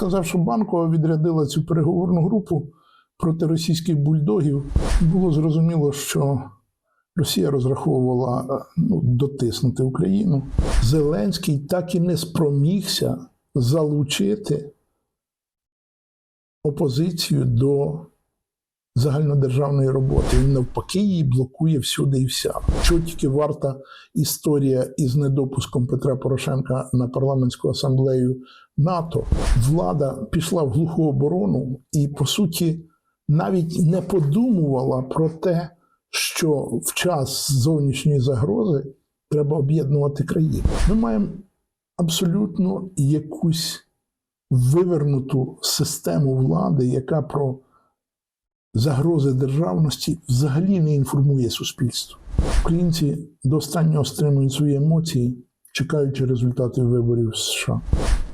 сказав, що Банкова відрядила цю переговорну групу проти російських бульдогів. Було зрозуміло, що Росія розраховувала е, ну, дотиснути Україну. Зеленський так і не спромігся залучити опозицію до загальнодержавної роботи. Він навпаки її блокує всюди і вся. Що тільки варта історія із недопуском Петра Порошенка на парламентську асамблею НАТО, влада пішла в глуху оборону і, по суті, навіть не подумувала про те, що в час зовнішньої загрози треба об'єднувати країну. Ми маємо абсолютно якусь вивернуту систему влади, яка про загрози державності взагалі не інформує суспільство. Українці до останнього стримують свої емоції, чекаючи результатів виборів в США.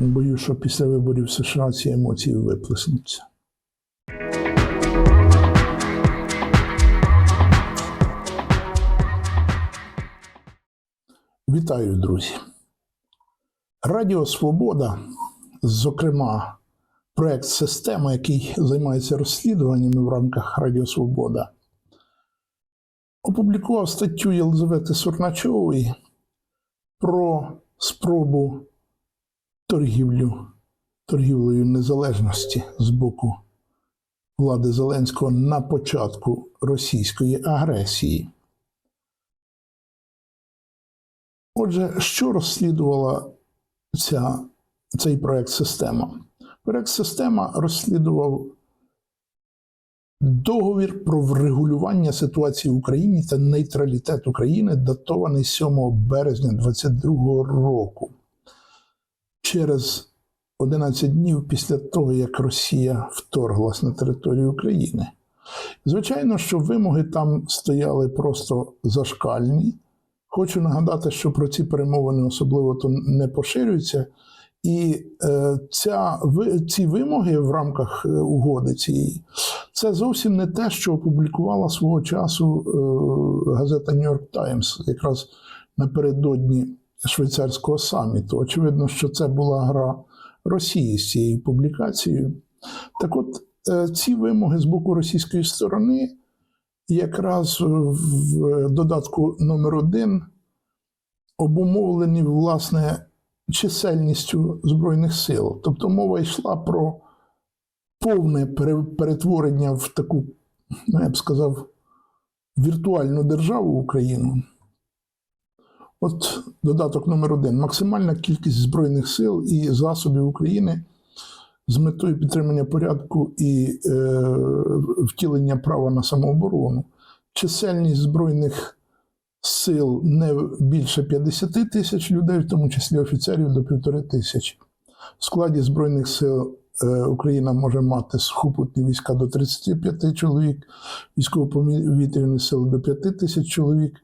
Боюсь, що після виборів в США ці емоції виплеснуться. Вітаю, друзі! Радіо Свобода, зокрема, проект Система, який займається розслідуваннями в рамках Радіо Свобода, опублікував статтю Єлизавети Сурначової про спробу торгівлю, торгівлею незалежності з боку влади Зеленського на початку російської агресії. Отже, що розслідувала ця, цей проект система? Проект система розслідував договір про врегулювання ситуації в Україні та нейтралітет України, датований 7 березня 2022 року. Через 11 днів після того, як Росія вторглась на територію України. Звичайно, що вимоги там стояли просто зашкальні. Хочу нагадати, що про ці перемовини особливо то не поширюються. І е, ця, ці вимоги в рамках е, угоди цієї це зовсім не те, що опублікувала свого часу е, газета York Times, якраз напередодні швейцарського саміту. Очевидно, що це була гра Росії з цією публікацією. Так от, ці вимоги з боку російської сторони якраз в додатку номер один обумовлені власне чисельністю Збройних сил. Тобто мова йшла про повне перетворення в таку, ну, я б сказав, віртуальну державу Україну. От додаток номер один. Максимальна кількість Збройних сил і засобів України з метою підтримання порядку і е, втілення права на самооборону. Чисельність збройних сил не більше 50 тисяч людей, в тому числі офіцерів до півтори тисячі. В складі Збройних сил е, Україна може мати схопутні війська до 35 чоловік, військово-повітряні сили до 5 тисяч чоловік,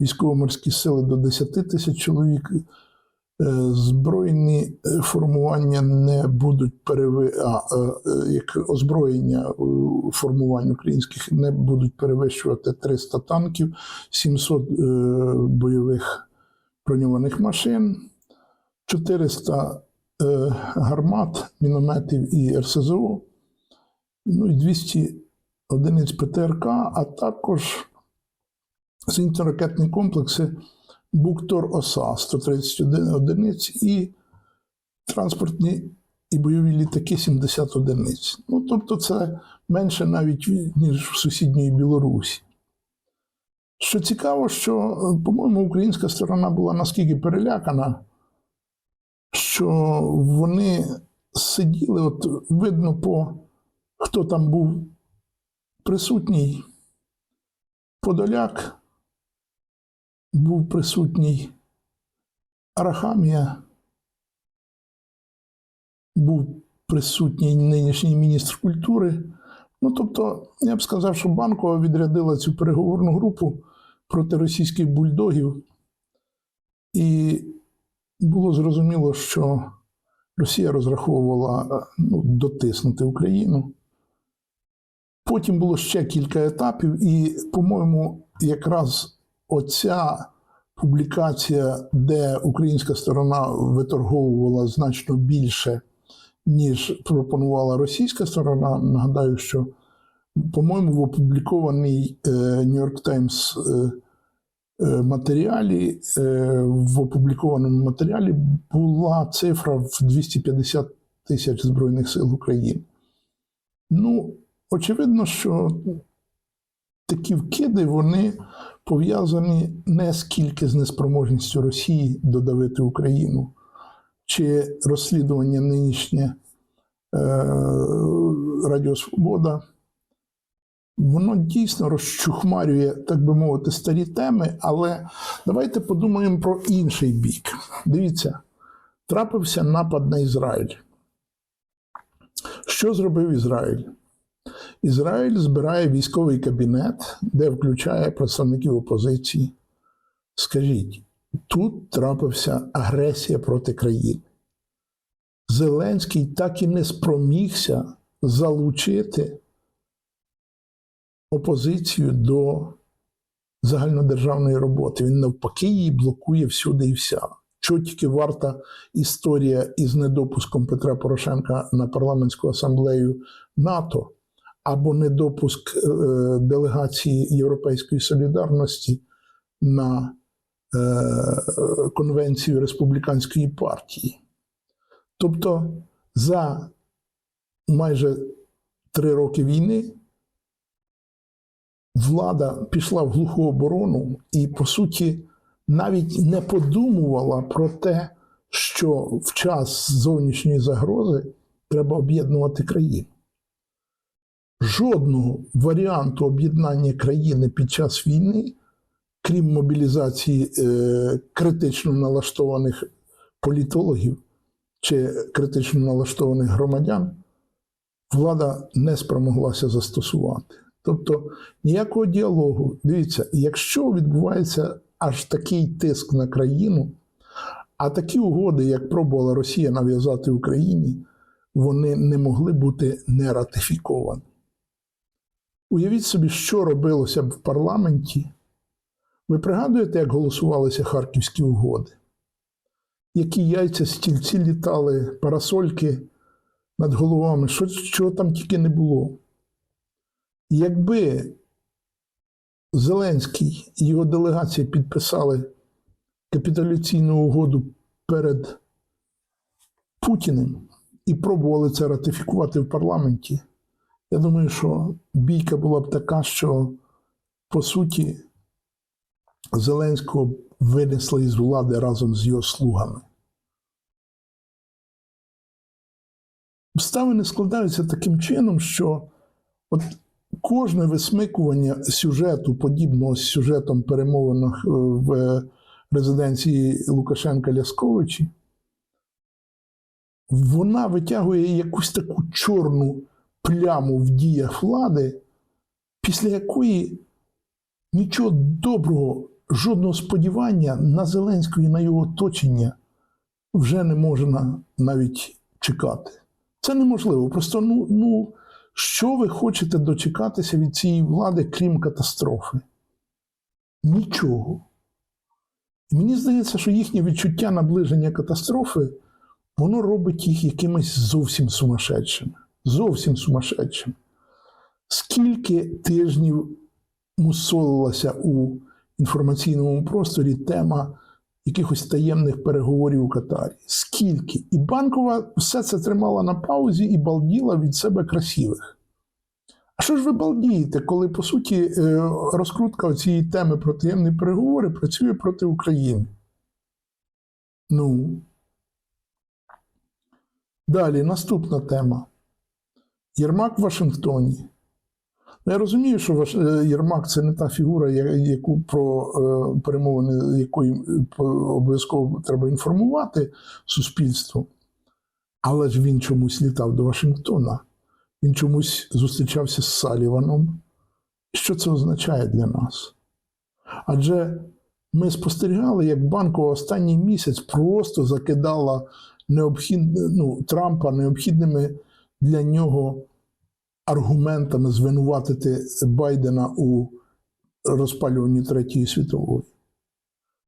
військово-морські сили до 10 тисяч чоловік. Е, Збройні е, формування не будуть переви... а, е, як озброєння формувань українських не будуть перевищувати 300 танків, 700 е, бойових броньованих машин, 400 е, гармат, мінометів і РСЗО, ну і 200 одиниць ПТРК, а також зенітно-ракетні комплекси Буктор ОСА 131 одиниць і транспортні і бойові літаки 70 одиниць. Ну, тобто, це менше навіть ніж в сусідній Білорусі. Що цікаво, що, по-моєму, українська сторона була наскільки перелякана, що вони сиділи, от видно, по хто там був присутній, Подоляк був присутній Арахамія, був присутній нинішній міністр культури. Ну, тобто, я б сказав, що Банкова відрядила цю переговорну групу проти російських бульдогів, і було зрозуміло, що Росія розраховувала ну, дотиснути Україну. Потім було ще кілька етапів, і, по-моєму, якраз оця публікація, де українська сторона виторговувала значно більше, ніж пропонувала російська сторона. Нагадаю, що, по-моєму, в опублікованій е, New York Times е, е, матеріалі, е, в опублікованому матеріалі була цифра в 250 тисяч Збройних сил України. Ну, очевидно, що такі вкиди вони пов'язані не скільки з неспроможністю Росії додавити Україну, чи розслідування нинішнє е, Радіо Свобода. Воно дійсно розчухмарює, так би мовити, старі теми, але давайте подумаємо про інший бік. Дивіться, трапився напад на Ізраїль. Що зробив Ізраїль? Ізраїль збирає військовий кабінет, де включає представників опозиції. Скажіть, тут трапився агресія проти країни. Зеленський так і не спромігся залучити опозицію до загальнодержавної роботи. Він навпаки її блокує всюди і вся. Чого тільки варта історія із недопуском Петра Порошенка на парламентську асамблею НАТО або недопуск е, делегації Європейської солідарності на е, конвенцію республіканської партії. Тобто за майже три роки війни влада пішла в глуху оборону і, по суті, навіть не подумувала про те, що в час зовнішньої загрози треба об'єднувати країну. Жодного варіанту об'єднання країни під час війни, крім мобілізації е, критично налаштованих політологів чи критично налаштованих громадян, влада не спромоглася застосувати. Тобто ніякого діалогу. Дивіться, якщо відбувається аж такий тиск на країну, а такі угоди, як пробувала Росія нав'язати Україні, вони не могли бути не ратифіковані. Уявіть собі, що робилося б в парламенті. Ви пригадуєте, як голосувалися харківські угоди? Які яйця стільці літали, парасольки над головами, що, чого там тільки не було. Якби Зеленський і його делегація підписали капітуляційну угоду перед Путіним і пробували це ратифікувати в парламенті, я думаю, що бійка була б така, що по суті Зеленського винесли із влади разом з його слугами. Обставини складаються таким чином, що от кожне висмикування сюжету, подібного з сюжетом перемовин в резиденції Лукашенка Лясковичі, вона витягує якусь таку чорну пляму в діях влади, після якої нічого доброго, жодного сподівання на Зеленського і на його оточення вже не можна навіть чекати. Це неможливо. Просто ну, ну, що ви хочете дочекатися від цієї влади, крім катастрофи? Нічого. Мені здається, що їхнє відчуття наближення катастрофи, воно робить їх якимись зовсім сумасшедшими. Зовсім сумасшедшими. Скільки тижнів мусолилася у інформаційному просторі тема якихось таємних переговорів у Катарі. Скільки? І банкова все це тримала на паузі і балділа від себе красивих. А що ж ви балдієте, коли, по суті, е, розкрутка цієї теми про таємні переговори працює проти України? Ну. Далі, наступна тема. Єрмак в Вашингтоні. Ну, Я розумію, що е, Єрмак це не та фігура, яку про е, перемовини, якої е, обов'язково треба інформувати суспільство. Але ж він чомусь літав до Вашингтона, він чомусь зустрічався з Саліваном. Що це означає для нас? Адже ми спостерігали, як банкова останній місяць просто закидала необхід... ну, Трампа необхідними для нього аргументами звинуватити Байдена у розпалюванні Третьої світової.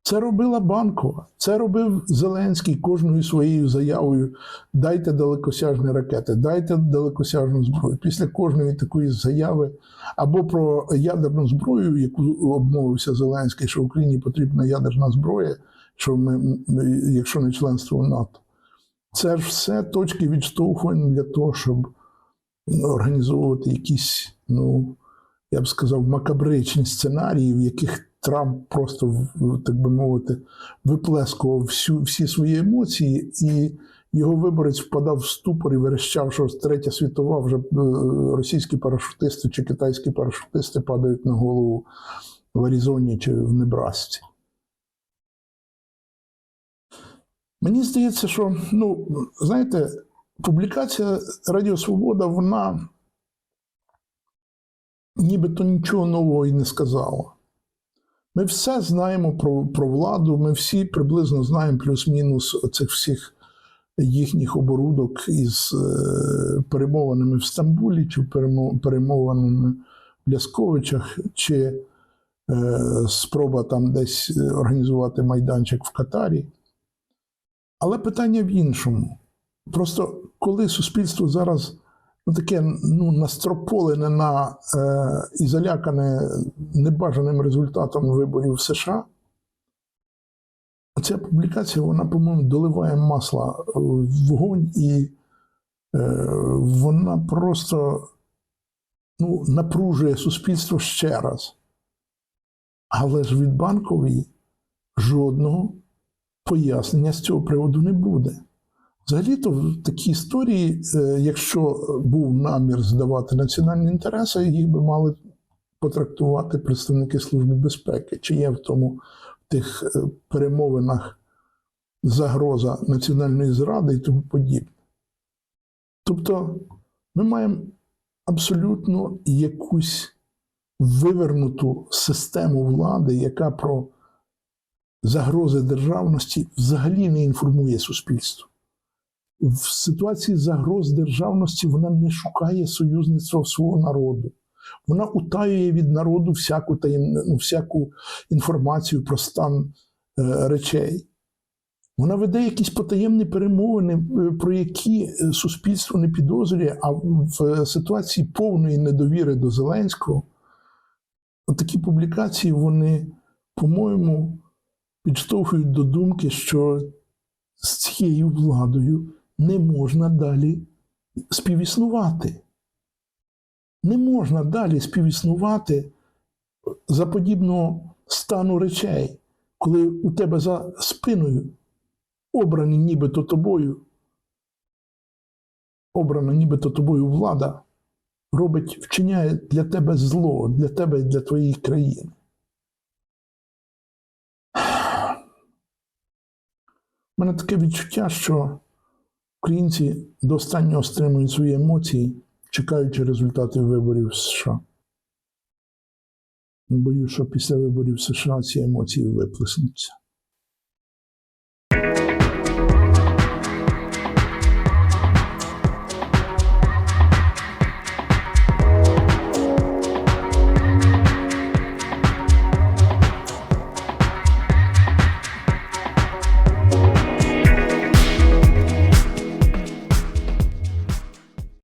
Це робила Банкова, це робив Зеленський кожною своєю заявою. Дайте далекосяжні ракети, дайте далекосяжну зброю. Після кожної такої заяви або про ядерну зброю, яку обмовився Зеленський, що Україні потрібна ядерна зброя, що ми, якщо не членство в НАТО. Це ж все точки відштовхування для того, щоб організовувати якісь, ну, я б сказав, макабричні сценарії, в яких Трамп просто, так би мовити, виплескував всю, всі свої емоції, і його виборець впадав в ступор і верещав, що третя світова вже е, російські парашутисти чи китайські парашутисти падають на голову в Аризоні чи в Небрасці. Мені здається, що, ну, знаєте, публікація Радіо Свобода, вона нібито нічого нового і не сказала. Ми все знаємо про, про владу, ми всі приблизно знаємо плюс-мінус цих всіх їхніх оборудок із е, перемовинами в Стамбулі, чи перемо- перемовинами в Лясковичах, чи е, спроба там десь е, організувати майданчик в Катарі. Але питання в іншому. Просто коли суспільство зараз ну, таке ну, настрополене на е, і залякане небажаним результатом виборів в США, ця публікація, вона, по-моєму, доливає масла в вогонь, і е, вона просто ну, напружує суспільство ще раз. Але ж від банкової жодного пояснення з цього приводу не буде. Взагалі-то в такій історії, е, якщо був намір здавати національні інтереси, їх би мали потрактувати представники Служби безпеки, чи є в тому в тих е, перемовинах загроза національної зради і тому подібне. Тобто ми маємо абсолютно якусь вивернуту систему влади, яка про загрози державності взагалі не інформує суспільство. В ситуації загроз державності вона не шукає союзництва свого народу. Вона утаює від народу всяку таєм... ну, всяку інформацію про стан е, речей. Вона веде якісь потаємні перемовини, е, про які е, суспільство не підозрює, а в е, ситуації повної недовіри до Зеленського такі публікації, вони, по-моєму, підштовхують до думки, що з цією владою не можна далі співіснувати. Не можна далі співіснувати за подібного стану речей, коли у тебе за спиною обрані нібито тобою, обрана нібито тобою влада робить, вчиняє для тебе зло, для тебе і для твоєї країни. У мене таке відчуття, що українці до стримують свої емоції, чекаючи результатів виборів в США. Боюсь, що після виборів в США ці емоції виплеснуться.